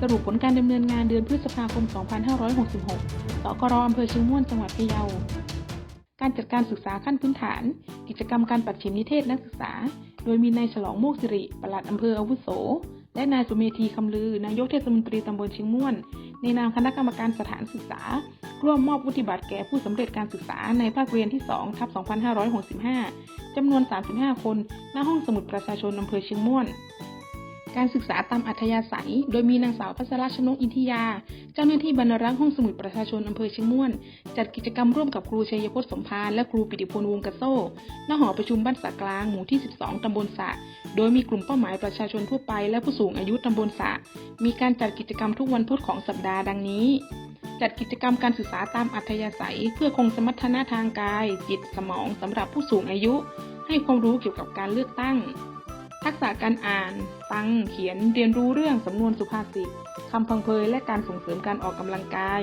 สรุปผลการดำเนินงานเดือนพฤษภาคม 2566 สกรอำเภอเชียงม่วน จังหวัดพะเยา การจัดการศึกษาขั้นพื้นฐาน กิจกรรมการปัดฉิมนิเทศนักศึกษา โดยมีนายฉลองโมกสิริ ปลัดอำเภออาวุโส และนายสุเมธีคำลือ นายกเทศมนตรีตำบลเชียงม่วน ในนามคณะกรรมการสถานศึกษา ร่วมมอบวุฒิบัตรแก่ผู้สำเร็จการศึกษาในภาคเรียนที่2ทับ 2565 จำนวน 35 คน ณ ห้องสมุดประชาชนอำเภอเชียงม่วน การศึกษาตามอัธยาศัย โดยมีนางสาวพัชรชนกอินทิยา เจ้าหน้าที่บรรณรักษ์ห้องสมุดประชาชนอำเภอเชียงม่วน จัดกิจกรรมร่วมกับครูชัยพจน์สมพานและครูปิติพลวงกระโซ่ณหอประชุมบ้านสากลางหมู่ที่ 12 ตำบลสะ โดยมีกลุ่มเป้าหมายประชาชนทั่วไปและผู้สูงอายุตำบลสะ มีการจัดกิจกรรมทุกวันพุธของสัปดาห์ดังนี้จัดกิจกรรมการศึกษาตามอัธยาศัย เพื่อคงสมรรถนะทางกาย จิตสมองสำหรับผู้สูงอายุ ให้ความรู้เกี่ยวกับการเลือกตั้ง ทักษะการอ่าน ฟัง เขียน เรียนรู้เรื่องสำนวนสุภาษิตคำพังเพยและการส่งเสริมการออกกำลังกาย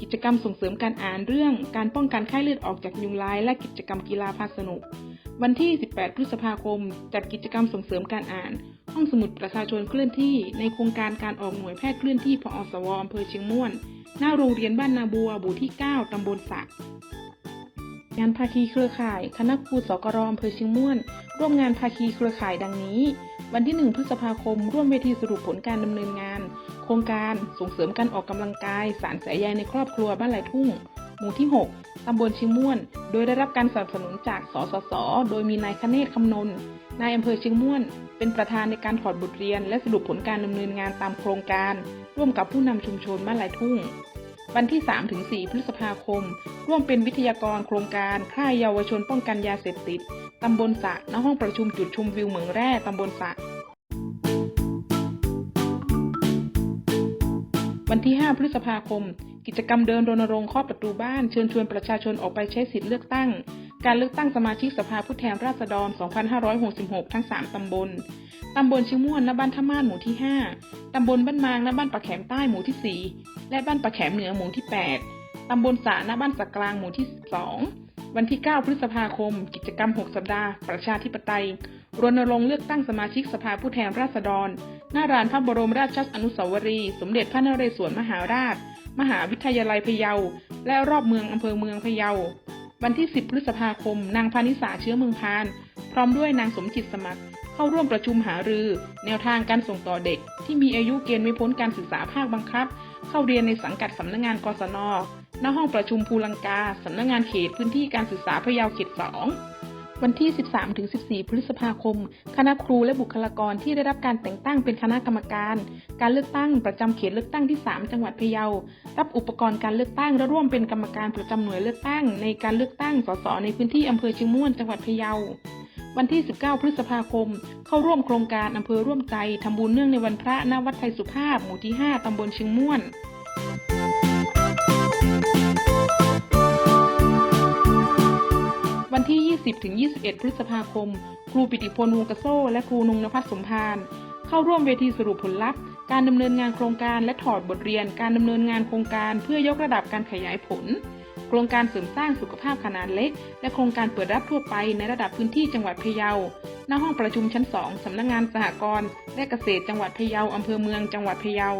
กิจกรรมส่งเสริมการอ่านเรื่องการป้องกันไข้เลือดออกจากยุงลาย และกิจกรรมกีฬาพาสนุก วันที่ 18 พฤษภาคม จัดกิจกรรมส่งเสริมการอ่าน ห้องสมุดประชาชนเคลื่อนที่ ในโครงการการออกหน่วยแพทย์เคลื่อนที่พอสวอำเภอเชียงม่วน หน้าโรงเรียนบ้านนาบัวหมู่ที่ 9 ตำบลสะ งานภาคีเครือข่ายคณะครูสกรอำเภอเชียงม่วน ร่วมงานภาคีเครือข่ายดังนี้ วันที่ 1 พฤษภาคม ร่วมเวทีสรุปผลการดำเนินงาน โครงการส่งเสริมการออกกำลังกาย สารสายใยในครอบครัวบ้านไหลทุ่ง หมู่ที่ 6ตำบลเชียงม่วน โดยได้รับการสนับสนุนจากสสส โดยมีนายคเนศคำนนนายอำเภอเชียงม่วน เป็นประธานในการถอดบทเรียน และสรุปผลการดำเนินงานตามโครงการ ร่วมกับผู้นำชุมชนบ้านไหลทุ่ง วันที่ 3-4 พฤษภาคม ร่วมเป็นวิทยากรโครงการค่ายเยาวชนป้องกันยาเสพติด ตำบลสะณห้องประชุมจุดชมวิวเหมืองแร่ ตำบลสะวันที่ 5 พฤษภาคม กิจกรรมเดินรณรงค์เคาะประตูบ้านเชิญชวนประชาชนออกไปใช้สิทธิเลือกตั้ง การเลือกตั้งสมาชิกสภาผู้แทนราษฎร 2566 ทั้ง 3 ตำบล ตำบลชิงม่วนณบ้านท่าม่านหมู่ที่ 5 ตำบลบ้านมางณบ้านปะแขมใต้หมู่ที่4 และบ้านปะแขมเหนือหมู่ที่ 8 ตำบลสาณบ้านสักกลางหมู่ที่ 2 วันที่ 9 พฤษภาคม กิจกรรม 6 สัปดาห์ ประชาธิปไตย รณรงค์เลือกตั้งสมาชิกสภาผู้แทนราษฎร หน้าร้านพระบรมราชอนุสาวรีย์ สมเด็จพระนเรศวรมหาราช มหาวิทยาลัยพะเยา และรอบเมืองอำเภอเมืองพะเยา วันที่ 10 พฤษภาคม นางพานิสาเชื้อเมืองพาน พร้อมด้วยนางสมจิตสมัครเข้าร่วมประชุมหารือ แนวทางการส่งต่อเด็ก ที่มีอายุเกณฑ์ไม่พ้นการศึกษาภาคบังคับ เข้าเรียนในสังกัดสำนักงานกศนณห้องประชุมภูลังกาสำนักงานเขตพื้นที่การศึกษาพะเยาเขต2วันที่ 13-14 พฤษภาคม คณะครูและบุคลากรที่ได้รับการแต่งตั้งเป็นคณะกรรมการ การเลือกตั้งประจำเขตเลือกตั้งที่ 3 จังหวัดพะเยา รับอุปกรณ์การเลือกตั้งและร่วมเป็นกรรมการประจำหน่วยเลือกตั้ง ในการเลือกตั้งสสในพื้นที่อำเภอเชียงม่วนจังหวัดพะเยา วันที่ 19 พฤษภาคม เข้าร่วมโครงการอำเภอร่วมใจทำบุญเนื่องในวันพระณวัดไทยสุภาพ หมู่ที่ 5 ตำบลเชียงม่วนวันที่ 20-21 พฤษภาคม ครูปิติพลวงกระโซ่ และครูนุงนภัสสมพานเข้าร่วมเวทีสรุปผลลัพธ์ การดำเนินงานโครงการและถอดบทเรียน การดำเนินงานโครงการเพื่อยกระดับการขยายผล โครงการเสริมสร้างสุขภาพขนาดเล็ก และโครงการเปิดรับทั่วไปในระดับพื้นที่จังหวัดพะเยาณห้องประชุมชั้น 2 สำนักงงานสหกรณ์และเกษตรจังหวัดพะเยาอำเภอเมืองจังหวัดพะเยา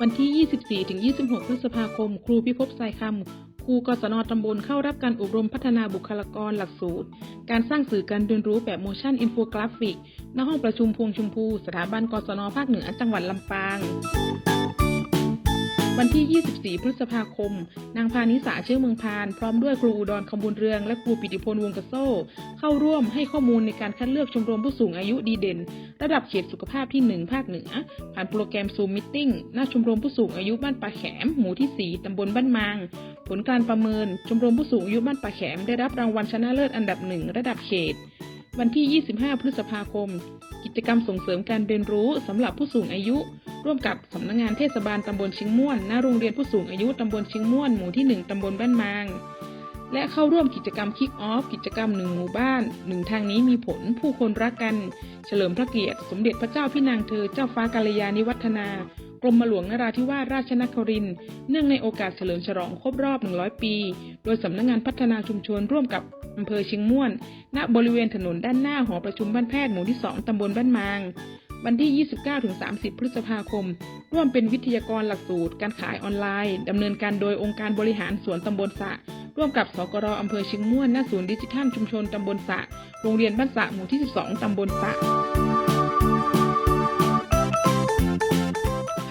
วันที่ 24-26 พฤษภาคม ครูพิภพสายคำครูกศนตำบลเข้ารับการอบรมพัฒนาบุคลากรหลักสูตร การสร้างสื่อการเรียนรู้แบบ motion infographic ณห้องประชุมพวงชมพู สถาบันกศนภาคเหนือจังหวัดลำปาง วันที่ 24 พฤษภาคม นางพานิสาเชื่อเมืองพาน พร้อมด้วยครูอุดรคำบุญเรือง และครูปิติพลวงกระโซ่ เข้าร่วมให้ข้อมูลในการคัดเลือกชมรมผู้สูงอายุดีเด่น ระดับเขตสุขภาพที่ 1 ภาคเหนือ ผ่านโปรแกรมซูมมิทติ้งหน้าชมรมผู้สูงอายุบ้านป่าแขม หมู่ที่ 4 ตำบลบ้านมาง ผลการประเมิน ชมรมผู้สูงอายุบ้านป่าแขม ได้รับรางวัลชนะเลิศอันดับหนึ่งระดับเขต วันที่ 25 พฤษภาคม กิจกรรมส่งเสริมการเรียนรู้สำหรับผู้สูงอายุ ร่วมกับสำนักงงานเทศบาลตำบลชิงม่วนณโรงเรียนผู้สูงอายุตำบลชิงม่วนหมู่ที่ 1ตำบลบ้านมาง และเข้าร่วมกิจกรรมคิกออฟกิจกรรมหนึ่งหมู่บ้านหนึ่งทางนี้มีผลผู้คนรักกัน เฉลิมพระเกียรติ สมเด็จพระเจ้าพี่นางเธอเจ้าฟ้ากาลยานิวัฒนากรมหลวงนราธิวาสราชนครินทร์เนื่องในโอกาสเฉลิมฉลองครบรอบ 100 ปี โดยสำนักงงานพัฒนาชุมชนร่วมกับอำเภอเชียงม่วน ณบริเวณถนนด้านหน้าหอประชุมบ้านแพทย์หมู่ที่ 2ตำบลบ้านมาง วันที่ 29-30 พฤษภาคม ร่วมเป็นวิทยากรหลักสูตร การขายออนไลน์ดำเนินการโดยองค์การบริหารสวนตำบลสะ ร่วมกับสกรอำเภอเชียงม่วนณศูนย์ดิจิทัลชุมชนตำบลสะ โรงเรียนบ้านสะหมู่ที่ 12 ตำบลสะ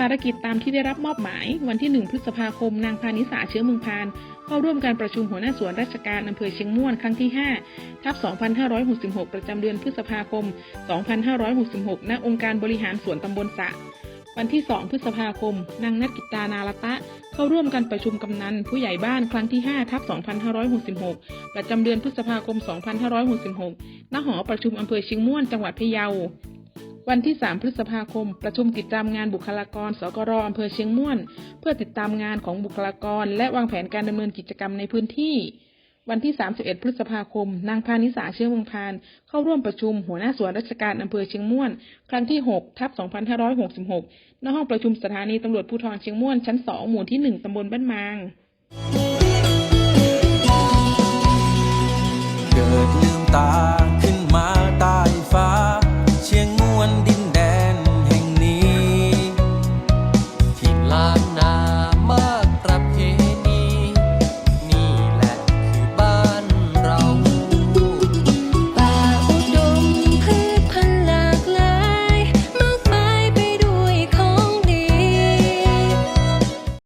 ภารกิจตามที่ได้รับมอบหมาย วันที่ 1 พฤษภาคม นางพานิสาเชื้อเมืองพาน เข้าร่วมการประชุมหัวหน้าส่วนราชการอำเภอเชียงม่วนครั้งที่ 5 ทับ 2566 ประจำเดือนพฤษภาคม 2566 ณ องค์การบริหารส่วนตำบลสะ วันที่ 2 พฤษภาคม นางนัทกิตานาลตะ เข้าร่วมการประชุมกำนันผู้ใหญ่บ้านครั้งที่ 5 ทับ 2566 ประจำเดือนพฤษภาคม 2566 ณ หอประชุมอำเภอเชียงม่วน จังหวัดพะเยา วันที่ 3 พฤษภาคม ประชุมติดตามงานบุคลากร สกรอำเภอเชียงม่วน เพื่อติดตามงานของบุคลากร และวางแผนการดำเนินกิจกรรมในพื้นที่ วันที่ 31 พฤษภาคม นางพานิสาเชื้อเมืองพาน เข้าร่วมประชุมหัวหน้าส่วนราชการอำเภอเชียงม่วน ครั้งที่ 6 ทับ 2566 ณ ห้องประชุมสถานีตำรวจภูธรเชียงม่วน ชั้น 2 หมู่ที่ 1ตำบลบ้านมางเกิดลืม